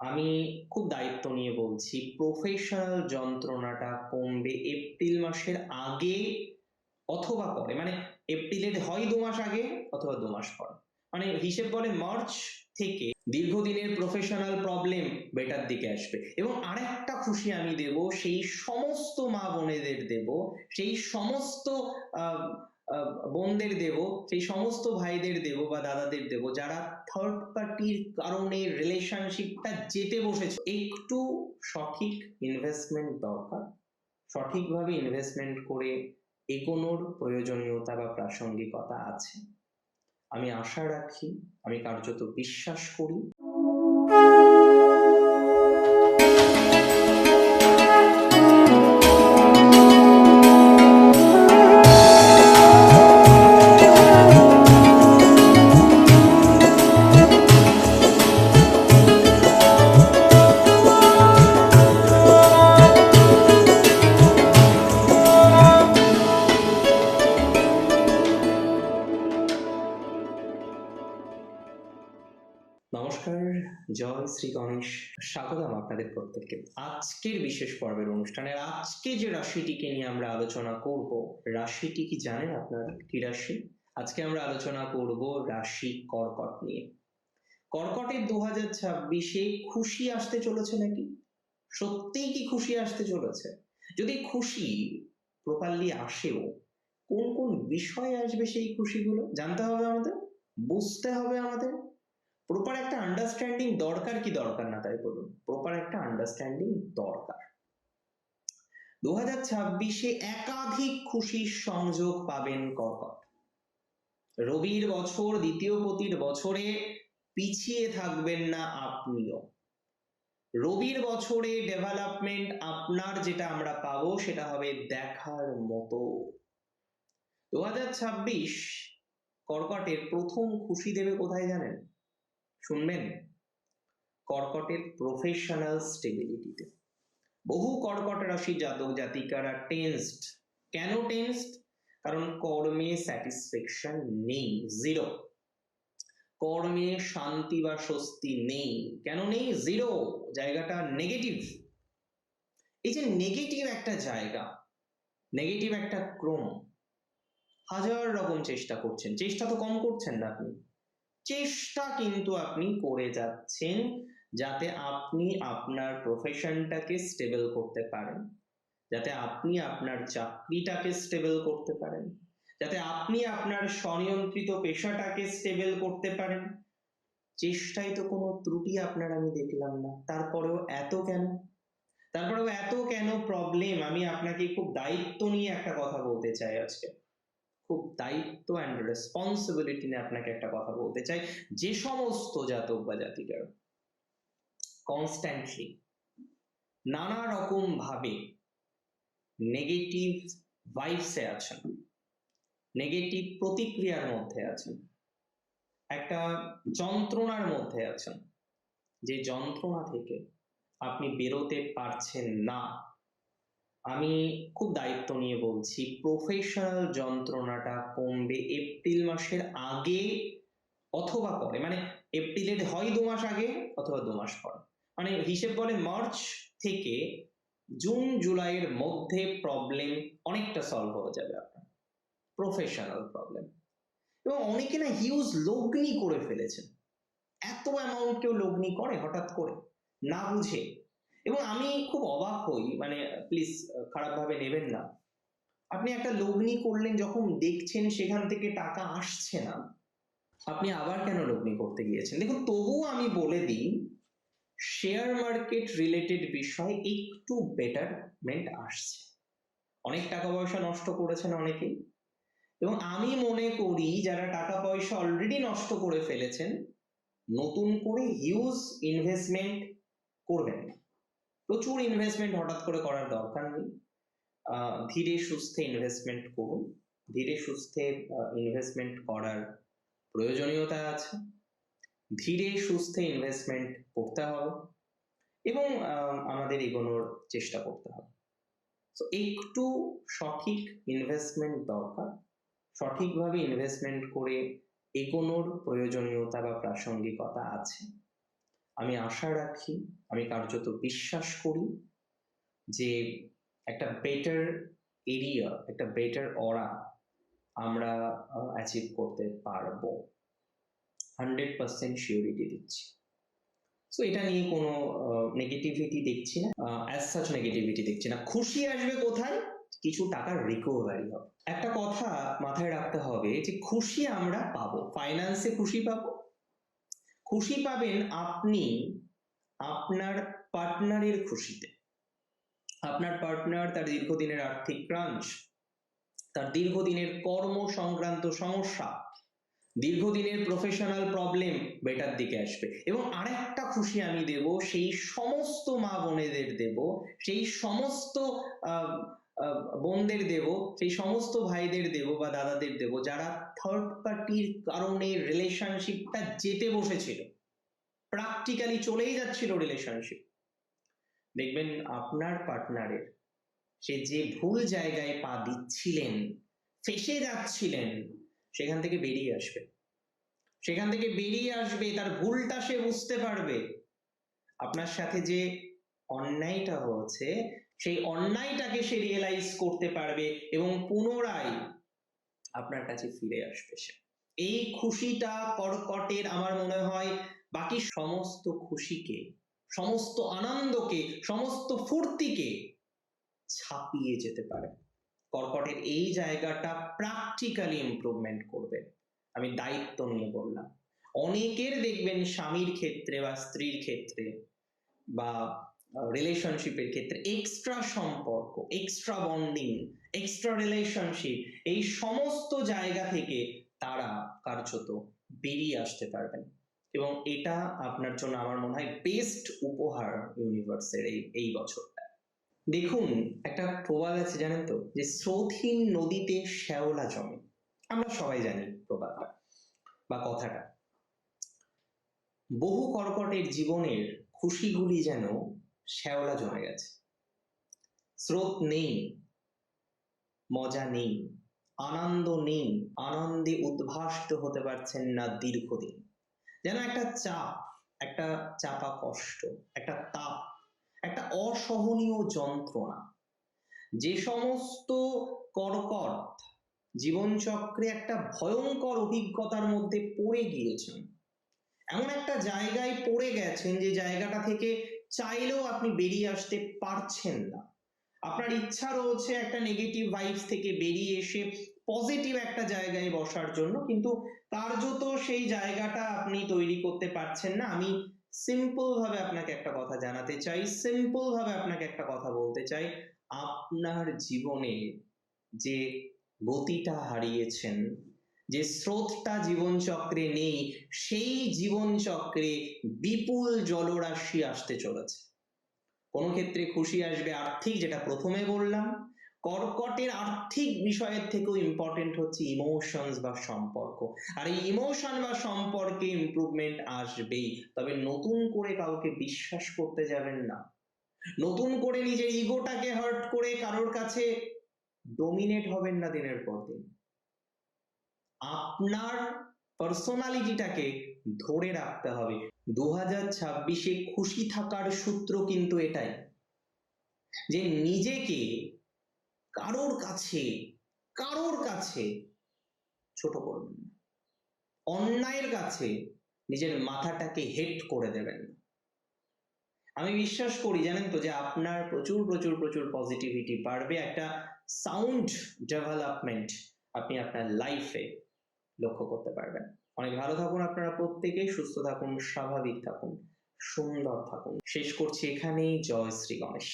আমি খুব দায়িত্ব নিয়ে বলছি প্রফেশনাল যন্ত্রণাটা কমবে এপ্রিল মাসের আগে অথবা পরে। মানে এপ্রিলের হয় দু মাস আগে অথবা দু মাস পরে। মানে হিসেব বলে মার্চ থেকে দীর্ঘদিনের প্রফেশনাল প্রবলেম বেটার দিকে আসবে। এবং আরেকটা খুশি আমি দেব সেই সমস্ত মা বোনেদের দেব সেই সমস্ত আহ, বোনদের দেব, সেই সমস্ত ভাইদের দেব বা দাদাদের দেব যারা থার্ড পার্টির কারণে রিলেশনশিপটা যেতে বসেছে। একটু সঠিক ইনভেস্টমেন্ট দরকার। সঠিকভাবে ইনভেস্টমেন্ট করে এগোনোর প্রয়োজনীয়তা বা প্রাসঙ্গিকতা আছে। আমি আশা রাখি, আমি কার্যত বিশ্বাস করি। নমস্কার, জয় শ্রী গণেশ। স্বাগতম আপনাদের প্রত্যেককে। আজকের বিশেষ পর্বের অনুষ্ঠানে আজকে যে রাশিটিকে নিয়ে আমরা আলোচনা করব, রাশিটি কি জানেন আপনারা? কি রাশি? আজকে আমরা আলোচনা করব রাশি কর্কট নিয়ে। কর্কটের দু হাজার ছাব্বিশে খুশি আসতে চলেছে নাকি? সত্যিই কি খুশি আসতে চলেছে? যদি খুশি প্রপারলি আসেও, কোন কোন বিষয়ে আসবে সেই খুশিগুলো? জানতে হবে আমাদের, বুঝতে হবে আমাদের প্রপার একটা আন্ডারস্ট্যান্ডিং দরকার কি দরকার না তাই বলুন। প্রপার একটা আন্ডারস্ট্যান্ডিং দরকার। দু হাজার ছাব্বিশে একাধিক খুশির সংযোগ পাবেন কর্কট। রবির বছর, দ্বিতীয় পতির বছরে পিছিয়ে থাকবেন না আপনিও। রবির বছরে ডেভেলপমেন্ট আপনার যেটা আমরা পাবো সেটা হবে দেখার মতো। দু হাজার ছাব্বিশ কর্কটের প্রথম খুশি দেবে কোথায় জানেন? শুনবেন? কর্কটের প্রফেশনাল স্টেবিলিটিতে বহু কর্কট রাশি জাতক জাতিকারা টেন্সড কেন টেন্সড কারণ কর্মে স্যাটিসফ্যাকশন নেই জিরো কর্মে শান্তি বা স্বস্তি নেই। কেন নেই? জিরো জায়গাটা নেগেটিভ এই যে নেগেটিভ একটা জায়গা নেগেটিভ একটা ক্রম, হাজার রকম চেষ্টা করছেন। চেষ্টা তো কম করছেন না আপনি। চেষ্টা কিন্তু আপনি করে যাচ্ছেন যাতে আপনি আপনার প্রফেশনটাকে স্টেবল করতে পারেন। যাতে আপনি আপনার চাকরিটাকে স্টেবল করতে পারেন। যাতে আপনি আপনার স্বনিয়ন্ত্রিত পেশাটাকে স্টেবল করতে পারেন। চেষ্টায় তো কোনো ত্রুটি আপনার আমি দেখলাম না। তারপরেও এত কেন? তারপরেও এত কেন প্রবলেম আমি আপনাকে খুব দায়িত্ব নিয়ে একটা কথা বলতে চাই আজকে। খুব দায়িত্ব অ্যান্ড রেসপন্সিবিলিটি নিয়ে আপনাকে একটা কথা বলতে চাই। যে সমস্ত জাতক বা জাতিকার কনস্ট্যান্টলি নানা রকম ভাবে নেগেটিভ ভাইবসে আছেন নেগেটিভ প্রতিক্রিয়ার মধ্যে আছেন, একটা যন্ত্রণার মধ্যে আছেন। যে যন্ত্রণা থেকে আপনি বেরোতে পারছেন না আমি খুব দায়িত্ব নিয়ে বলছি প্রফেশনাল যন্ত্রণাটা কমবে এপ্রিল মাসের আগে অথবা পরে। মানে এপ্রিলের হয় দু মাস আগে অথবা দু মাস পরে। মানে হিসেব বলে মার্চ থেকে জুন জুলাইয়ের মধ্যে প্রবলেম অনেকটা সলভ হয়ে যাবে আপনার। প্রফেশনাল প্রবলেম এবং অনেকে না হিউজ লগ্নি করে ফেলেছেন। এত অ্যামাউন্ট কেউ লগ্নি করে হঠাৎ করে, না বুঝে। এবং আমি খুব অবাক হই মানে প্লিজ খারাপভাবে নেবেন না। আপনি একটা লগ্নি করলেন, যখন দেখছেন সেখান থেকে টাকা আসছে না, আপনি আবার কেন লগ্নি করতে গিয়েছেন? দেখুন, তবুও আমি বলে দিই শেয়ার মার্কেট রিলেটেড বিষয়ে একটু বেটারমেন্ট আসছে। অনেক টাকা পয়সা নষ্ট করেছেন অনেকেই। এবং আমি মনে করি, যারা টাকা পয়সা অলরেডি নষ্ট করে ফেলেছেন, নতুন করে হিউজ ইনভেস্টমেন্ট করবেন না। প্রচুর ইনভেস্টমেন্ট হঠাৎ করে করার দরকার নেই। ধীরে সুস্থে ইনভেস্টমেন্ট করুন। ধীরে সুস্থে ইনভেস্টমেন্ট করার প্রয়োজনীয়তা আছে। ধীরে সুস্থে ইনভেস্টমেন্ট করতে হবে এবং আমাদের এগোনোর চেষ্টা করতে হবে। তো একটু সঠিক ইনভেস্টমেন্ট দরকার। সঠিকভাবে ইনভেস্টমেন্ট করে এগোনোর প্রয়োজনীয়তা বা প্রাসঙ্গিকতা আছে। আমি আশা রাখি, আমি কার্যত বিশ্বাস করি যে একটা বেটার এরিয়া একটা বেটার অরা আমরা অ্যাচিভ করতে পারব। হান্ড্রেড পার্সেন্ট শিওরিটি দিচ্ছি। সো এটা নিয়ে কোনো নেগেটিভিটি দেখছি না। অ্যাজ সাচ নেগেটিভিটি দেখছি না। খুশি আসবে কোথায়? কিছু টাকার রিকভারি হবে। একটা কথা মাথায় রাখতে হবে যে খুশি আমরা পাবো। ফাইন্যান্সে খুশি পাবো। খুশি পাবেন আপনি আপনার পার্টনারের খুশিতে। আপনার পার্টনার তার দীর্ঘদিনের আর্থিক ক্রাঞ্চ তার দীর্ঘদিনের কর্ম সংক্রান্ত সমস্যা দীর্ঘদিনের প্রফেশনাল প্রবলেম বেটার দিকে আসবে। এবং আরেকটা খুশি আমি দেব সেই সমস্ত মা বোনেদের দেব সেই সমস্ত আহ, বোনদের দেব, সেই সমস্ত ভাইদের দেব বা দাদাদের দেব যারা থার্ড পার্টির কারণে রিলেশনশিপটা যেতে বসেছিল। প্র্যাকটিক্যালি চলেই যাচ্ছিল রিলেশনশিপ দেখবেন আপনার পার্টনারের সে যে ভুল জায়গায় পা দিচ্ছিলেন, ফেসে যাচ্ছিলেন, সেখান থেকে বেরিয়ে আসবে। সেখান থেকে বেরিয়ে আসবে, তার ভুলটা সে বুঝতে পারবে। আপনার সাথে যে অন্যায়টা হয়েছে সেই অন্যায়টাকে সে রিয়েলাইজ করতে পারবে এবং পুনরায় আপনার কাছে ফিরে আসবে সে। এই খুশিটা কর্কটের আমার মনে হয় বাকি সমস্ত খুশিকে, সমস্ত আনন্দকে, সমস্ত ফুর্তিকে ছাপিয়ে যেতে পারে। কর্কটের এই জায়গাটা প্র্যাকটিক্যালি ইমপ্রুভমেন্ট করবে। আমি দায়িত্ব নিয়ে বললাম। অনেকের দেখবেন স্বামীর ক্ষেত্রে বা স্ত্রীর ক্ষেত্রে বা রিলেশনশিপের ক্ষেত্রে এক্সট্রা সম্পর্ক এক্সট্রা বন্ডিং এক্সট্রা রিলেশনশিপ এই সমস্ত জায়গা থেকে তারা কার্যত বেরিয়ে আসতে পারবেন। এবং এটা আপনার জন্য আমার মনে হয় বেস্ট উপহার ইউনিভার্সের এই এই বছরটা। দেখুন, একটা প্রবাদ আছে জানেন তো, যে স্রোতহীন নদীতে শ্যাওলা জমে। আমরা সবাই জানি প্রবাদটা বা কথাটা। বহু কর্কটের জীবনের খুশিগুলি যেন শ্যাওলা জমে গেছে। স্রোত নেই, মজা নেই, আনন্দ নেই, আনন্দে উদ্ভাসিত হতে পারছেন না দীর্ঘদিন। যেন একটা চাপ, একটা চাপা কষ্ট, একটা তাপ, একটা অসহনীয় যন্ত্রণা। যে সমস্ত কর্কট জীবনচক্রে একটা ভয়ঙ্কর অভিজ্ঞতার মধ্যে পড়ে গিয়েছেন, এমন একটা জায়গায় পড়ে গেছেন যে জায়গাটা থেকে চাইলেও আপনি বেরিয়ে আসতে পারছেন না। আপনার ইচ্ছা রয়েছে একটা নেগেটিভ ভাইবস থেকে বেরিয়ে এসে পজিটিভ একটা জায়গায় বসার জন্য, কিন্তু তার কার্যত সেই জায়গাটা আপনি তৈরি করতে পারছেন না, আমি সিম্পল ভাবে আপনাকে একটা কথা জানাতে চাই সিম্পল ভাবে আপনাকে একটা কথা বলতে চাই। আপনার জীবনে যে গতিটা হারিয়েছেন যে স্রোতটা জীবনচক্রে নেই, সেই জীবনচক্রে বিপুল জলরাশি আসতে চলেছে। কোনো ক্ষেত্রে খুশি আসবে আর্থিক, যেটা প্রথমে বললাম। কর্কটের আর্থিক বিষয়ের থেকেও ইম্পর্টেন্ট হচ্ছে ইমোশনস বা সম্পর্ক। আর এই ইমোশন বা সম্পর্কে ইমপ্রুভমেন্ট আসবেই। তবে নতুন করে কাউকে বিশ্বাস করতে যাবেন না। নতুন করে নিজের ইগোটাকে হার্ট করে কারোর কাছে ডোমিনেট হবেন না দিনের পর দিন। আপনার পার্সোনালিটিটাকে ধরে রাখতে হবে। দু হাজার ছাব্বিশে খুশি থাকার সূত্র কিন্তু এটাই। যে নিজেকে কারোর কাছে কারোর কাছে ছোট করবেন না। অন্যায়ের কাছে নিজের মাথাটাকে হেট করে দেবেন না। আমি বিশ্বাস করি, জানেন তো, যে আপনার প্রচুর প্রচুর প্রচুর পজিটিভিটি বাড়বে একটা সাউন্ড ডেভেলপমেন্ট আপনি আপনার লাইফে লক্ষ্য করতে পারবেন। অনেক ভালো থাকুন আপনারা প্রত্যেকে সুস্থ থাকুন, স্বাভাবিক থাকুন, সুন্দর থাকুন। শেষ করছি এখানেই। জয় শ্রী গণেশ।